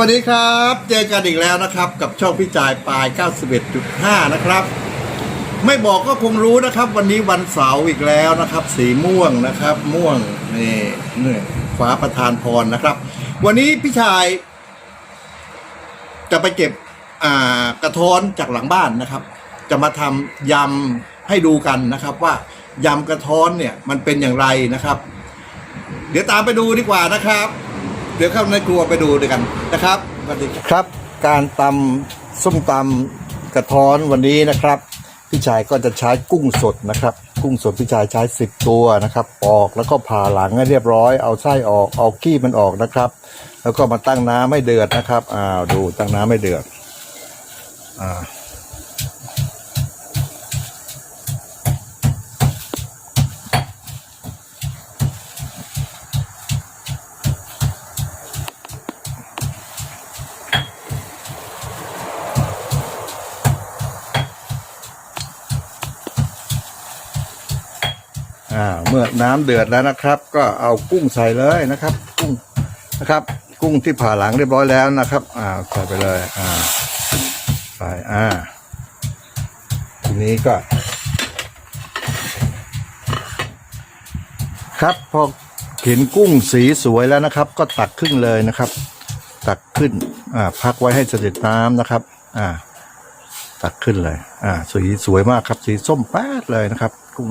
สวัสดีครับ เจอกันอีกแล้วนะครับ กับช่องพี่จ่ายปลาย 91.5 นะครับ ไม่บอกก็คงรู้นะครับ วันนี้วันเสาร์อีกแล้วนะครับ สีม่วงนะครับ ม่วงนี่นี่ฟ้าประธานพรนะครับ วันนี้พี่ชาย จะไปเก็บอ่ากระท้อนจากหลังบ้านนะครับ จะมาทำยำให้ดูกันนะครับ ว่ายำกระท้อนเนี่ยมันเป็นอย่างไรนะครับ เดี๋ยวตามไปดูดีกว่านะครับ เดี๋ยวเข้าในครัวไปดูด้วยกันนะครับสวัสดีครับ การตำส้มตำกระท้อนวันนี้นะครับ พี่ชายก็จะใช้กุ้งสดนะครับ กุ้งสดพี่ชายใช้สิบตัวนะครับ ปอกแล้วก็ผ่าหลังให้เรียบร้อย เอาไส้ออกเอาขี้มันออกนะครับ แล้วก็มาตั้งน้ำให้เดือดนะครับอ้าวดูตั้งน้ำให้เดือดอ่า มื่อน้ำเดือดแล้วนะครับ ก็เอากุ้งใส่เลยนะครับ กุ้งนะครับ กุ้งที่ผ่าหลังเรียบร้อยแล้วนะครับอ่าใส่ไปเลยอ่าใส่อ่าทีนี้ก็ ครับพอเห็นกุ้งสีสวยแล้วนะครับ ก็ตักขึ้นเลยนะครับ ตักขึ้นอ่าพักไว้ให้เสด็จน้ำนะครับ อ่า ตักขึ้นเลย อ่า สีสวยมากครับ สีส้มแป๊ดเลยนะครับ กุ้ง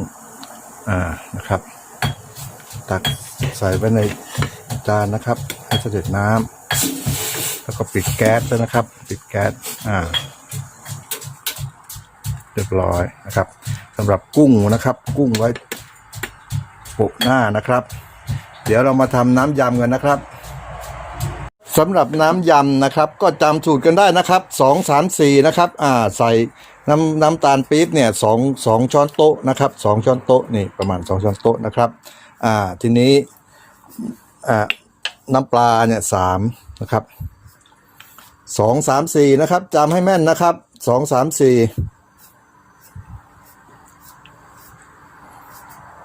อ่านะครับ ตักใส่ไว้ในจานนะครับ ให้เสด็จน้ำแล้วก็ปิดแก๊สด้วยนะครับ ปิดแก๊สอ่าเรียบร้อยนะครับสำหรับกุ้งนะครับ กุ้งไว้โปะหน้านะครับ เดี๋ยวเรามาทำน้ำยำกันนะครับสำหรับน้ำยำนะครับ ก็จำสูตรกันได้นะครับสองสามสี่นะครับ อ่า ใส่ น้ำน้ำตาลปี๊บเนี่ยสองสองช้อนโต๊ะนะครับสองช้อนโต๊ะนี่ประมาณสองช้อนโต๊ะนะครับอ่าทีนี้อ่าน้ำปลาเนี่ยสามนะครับสองสามสี่นะครับจำให้แม่นนะครับสองสามสี่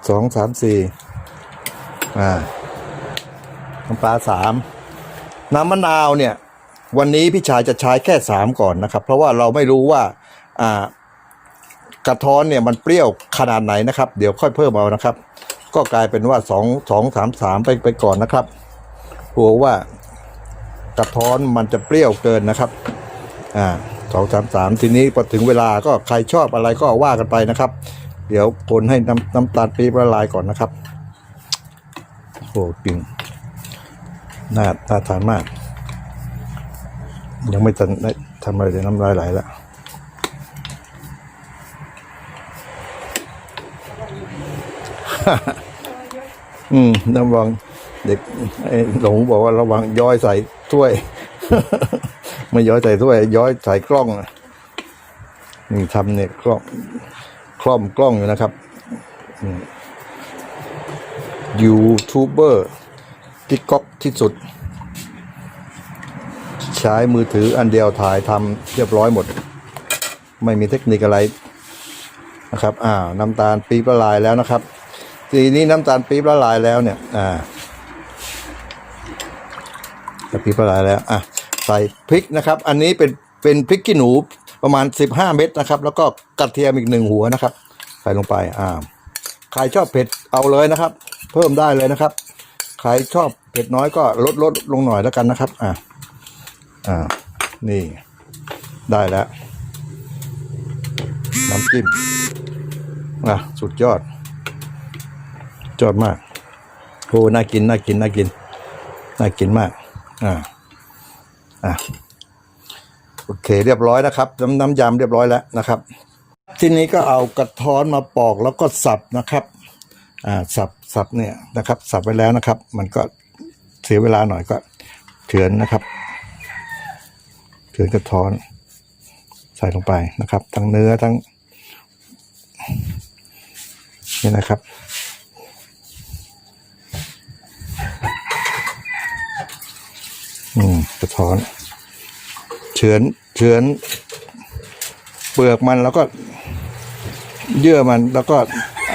สองสามสี่อ่าน้ำปลาสามน้ำมะนาวเนี่ยวันนี้พี่ชายจะใช้แค่สามก่อนนะครับ เพราะว่าเราไม่รู้ว่า กระท้อนเนี่ยมันเปรี้ยวขนาดไหนนะครับ เดี๋ยวค่อยเพิ่มเอานะครับ ก็กลายเป็นว่าสองสองสามสามไปไปก่อนนะครับกลัวว่ากระท้อนมันจะเปรี้ยวเกินนะครับอ่าสองสามสามทีนี้พอถึงเวลาก็ใครชอบอะไรก็ว่ากันไปนะครับ เดี๋ยวคนให้น้ำน้ำตาลปี๊บละลายก่อนนะครับโอ้จริงน่าน่าทานมาก ยังไม่ทันได้ทำอะไรเลยน้ำลายไหลแล้ว อืมระวังเด็กไอ้หลงบอกว่าระวังย้อยใส่ถ้วย ไม่ย้อยใส่ถ้วย ย้อยใส่กล้องนี่ทำเนี่ยกล้องคล่อมกล้องอยู่นะครับยูทูบเบอร์กิ๊กก๊อกที่สุด ใช้มือถืออันเดียวถ่ายทำเรียบร้อยหมด ไม่มีเทคนิคอะไรนะครับ อ่าน้ำตาลปีบละลายแล้วนะครับ ทีนี้น้ำตาลปี๊บละลายแล้วเนี่ย อ่าน้ำปี๊บละลายแล้ว อะ ใส่พริกนะครับ อันนี้เป็นเป็นพริกขี้หนูประมาณ 15 เม็ดนะครับ แล้วก็กระเทียมอีกหนึ่งหัวนะครับ ใส่ลงไป อ่า ใครชอบเผ็ดเอาเลยนะครับ เพิ่มได้เลยนะครับ ใครชอบเผ็ดน้อยก็ลดลดลงหน่อยแล้วกันนะครับ อ่า อ่า นี่ ได้แล้ว น้ำจิ้ม อะ สุดยอด ยอดมากโอ้น่ากินน่ากินน่ากินน่ากินมากอ่าอะโอเคเรียบร้อยนะครับ น้ำน้ำยำเรียบร้อยแล้วนะครับ ทีนี้ก็เอากระท้อนมาปอกแล้วก็สับนะครับอ่าสับสับเนี่ยนะครับ สับไว้แล้วนะครับ มันก็เสียเวลาหน่อยก็เฉือนนะครับเฉือนกระท้อน ใส่ลงไปนะครับ ทั้งเนื้อทั้งนี่นะครับ อืมกระท้อนเฉือนเฉือน เปลือกมันแล้วก็ เยื่อมันแล้วก็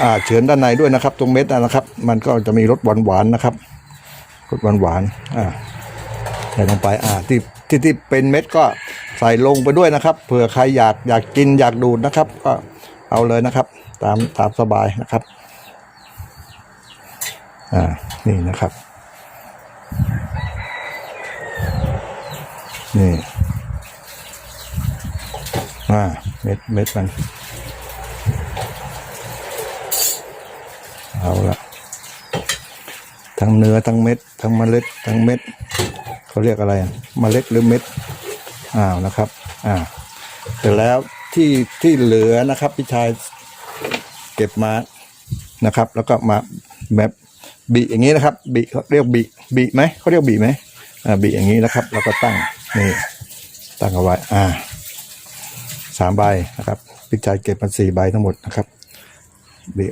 อ่าเฉือนด้านในด้วยนะครับ ตรงเม็ดนะครับ มันก็จะมีรสหวานๆนนะครับรสหวานๆอ่าใส่ลงไปอ่าที่ที่ที่เป็นเม็ดก็ใส่ลงไปด้วยนะครับเผื่อใครอยากอยากกินอยากดูดนะครับ ก็เอาเลยนะครับ ตามตามสบายนะครับ อ่านี่นะครับ นี่อ่าเม็ดเม็ดมัน เอาละทั้งเนื้อทั้งเม็ด ทั้งเมล็ด ทั้งเม็ดเขาเรียกอะไรอะเมล็ดหรือเม็ดอ้าวนะครับ อ่าเสร็จแล้วที่ที่เหลือนะครับพี่ชายเก็บมานะครับ แล้วก็มาแบบบีอย่างนี้นะครับบีเขาเรียกบีบีไหมเขาเรียกบีไหมอ่าบีอย่างนี้นะครับ แล้วก็ตั้ง นี่ตั้งเอาไว้อ่าสามใบนะครับพี่ชายเก็บมาสี่ใบทั้งหมดนะครับบี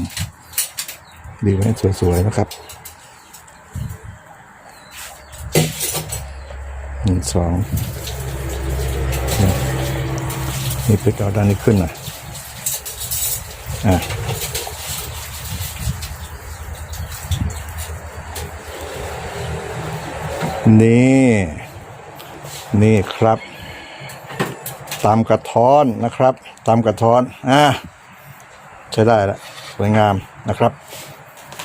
มบีบให้สวยๆนะครับหนึ่งสองนี่นี่ไปเอาด้านนี้ขึ้นหน่อยอะนี่ นี่ครับตามกระท้อนนะครับตามกระท้อนอะใช้ได้แล้วสวยงามนะครับ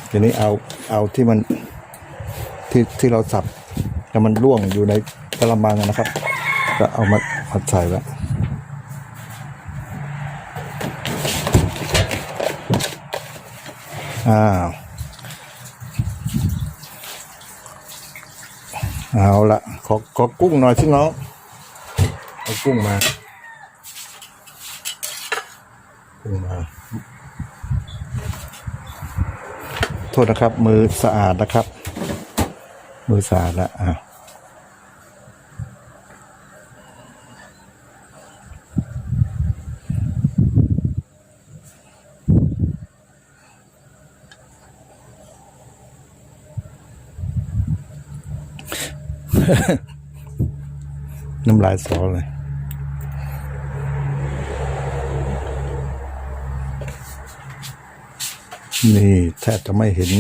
ทีนี้เอาเอาที่มันที่ที่เราสับแต่มันร่วงอยู่ในกระมังนะครับ ก็เอามาเอาใส่ไว้อ้าวเอาละ อขอกุ้งหน่อยสิน้องเอากุ้งมา กุ้งมา โทษนะครับ มือสะอาดนะครับ มือสะอาดแล้วอะ น้ำลายสอเลยนี่แทบจะไม่เห็น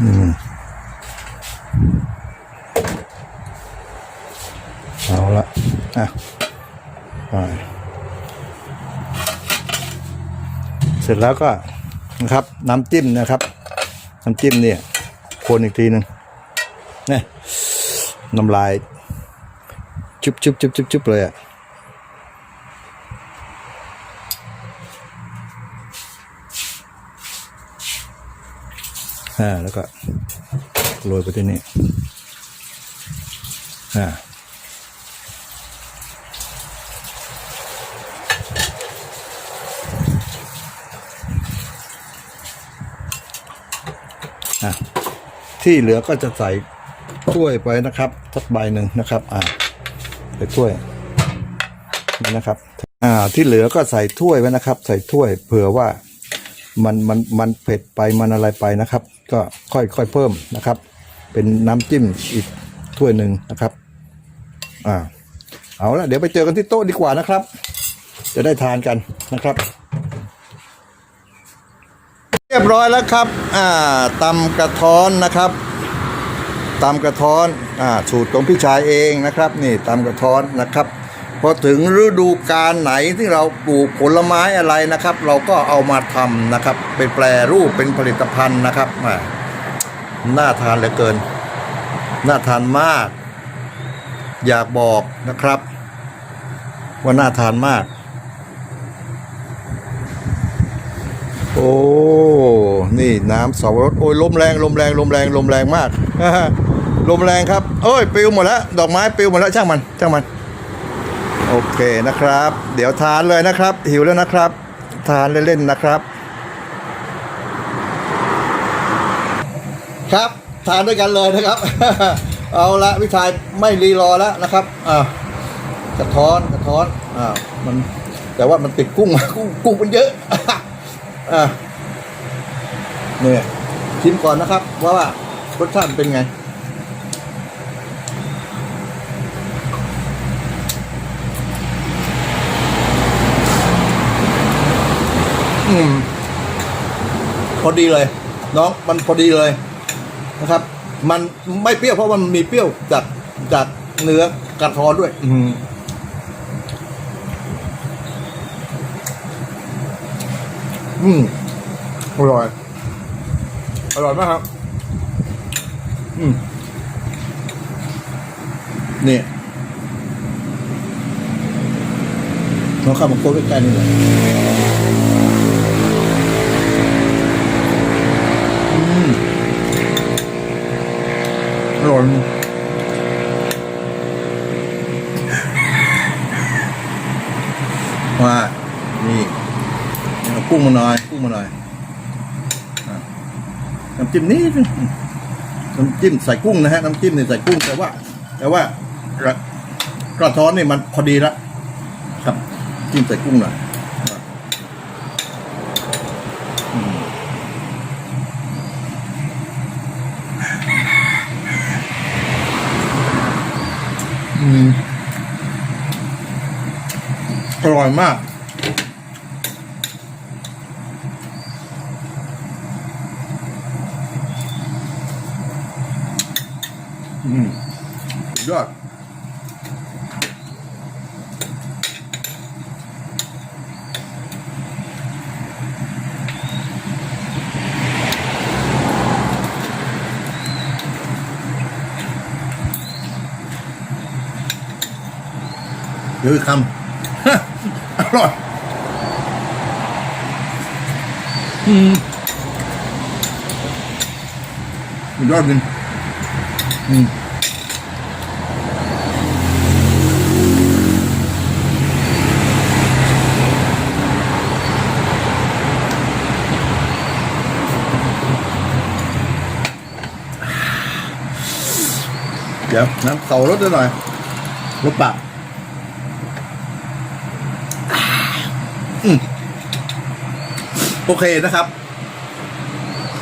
อืมเอาละอะ เสร็จแล้วก็นะครับ น้ำจิ้มนะครับ น้ำจิ้มเนี่ยคนอีกทีหนึ่งนี่น้ำลาย จุบจุบจุบจุบจุบเลยอะอ่าแล้วก็โรยไปที่นี่อ่า ที่เหลือก็จะใส่ถ้วยไปนะครับสักใบหนึ่งนะครับ อ่าใส่ถ้วยนี่นะครับ อ่า ที่เหลือก็ใส่ถ้วยไว้นะครับ ใส่ถ้วย เผื่อว่ามันมันมันเผ็ดไปมันอะไรไปนะครับ ก็ค่อยค่อยเพิ่มนะครับ เป็นน้ำจิ้มอีกถ้วยหนึ่งนะครับ อ่า เอาละเดี๋ยวไปเจอกันที่โต๊ะดีกว่านะครับ จะได้ทานกันนะครับ รียบร้อยแล้วครับอ่าตำกระท้อนนะครับตำกระท้อนอ่าสูตรของพี่ชายเองนะครับ นี่ตำกระท้อนนะครับพอถึงฤดูกาลไหนที่เราปลูกผลไม้อะไรนะครับ เราก็เอามาทำนะครับ เป็นแปรรูปเป็นผลิตภัณฑ์นะครับอ่าน่าทานเหลือเกิน น่าทานมาก อยากบอกนะครับ ว่าน่าทานมาก โอ้ นี่น้ำสวรสโอ้ยลมแรงลมแรงลมแรงลมแรงมากลมแรงครับเอ้ยปิวหมดแล้วดอกไม้ปิวหมดแล้วช่างมันช่างมัน โอเคนะครับ เดี๋ยวทานเลยนะครับ หิวแล้วนะครับ ทานเล่นๆนะครับ ครับทานด้วยกันเลยนะครับ เอาละวิทายไม่รีรอแล้วนะครับอ่ากระท้อนกระท้อนอ่ามันแต่ว่ามันติดกุ้งกุ้งกุ้งมันเยอะ อะเนี่ยชิมก่อนนะครับ ว่าว่ารสชาติเป็นไง อืม พอดีเลย น้องมันพอดีเลยนะครับ มันไม่เปรี้ยวเพราะมันมีเปรี้ยวจากจากเนื้อกระทอด้วย อืม อืมอร่อย อร่อยมากครับ อืมนี่น้องข้าวมันโคตรใกล้ๆนี่เลยอืมอร่อยว่านี่เอากุ้งมาหน่ อยกุ้งมาหน่อยอะน้ำจิ้มนี่น้ำจิ้มใส่กุ้งนะฮะน้ำจิ้มเนี่ยใส่กุ้งแต่ว่า แต่ว่ากระกระท้อนนี่มันพอดีละครับจิ้มใส่กุ้งหน่อยอืออร่อยมาก อืมสุดยอดเดี๋ยวอีกคำอร่อย อืมสุดยอดจริงอืม เดี๋ยวน้ำเตารสหน่อยรสปากโอเคนะครับ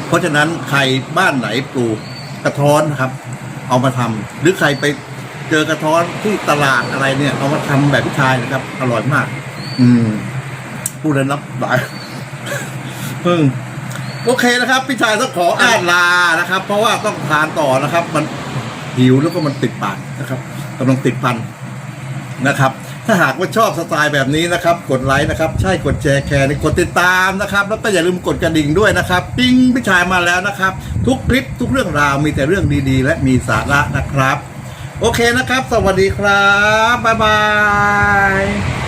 เพราะฉะนั้นใครบ้านไหนปลูกกระท้อนนะครับ เอามาทำหรือใครไปเจอกระท้อนที่ตลาดอะไรเนี่ย เอามาทำแบบพี่ชายนะครับ อร่อยมาก อืมพูดแล้วนับหลายอืมโอเคนะครับ พี่ชายต้องขออ่านลานะครับ เพราะว่าต้องทานต่อนะครับ มันหิวแล้วก็มันติดปากนะครับกำลังติดพันนะครับ ถ้าหากว่าชอบสไตล์แบบนี้นะครับกดไลค์นะครับ ใช่กดแชร์แคร์กดติดตามนะครับ แล้วก็อย่าลืมกดกระดิ่งด้วยนะครับ ปิ้งพี่ชายมาแล้วนะครับ ทุกคลิปทุกเรื่องราวมีแต่เรื่องดีๆ และมีสาระนะครับ โอเคนะครับ สวัสดีครับบ๊ายบาย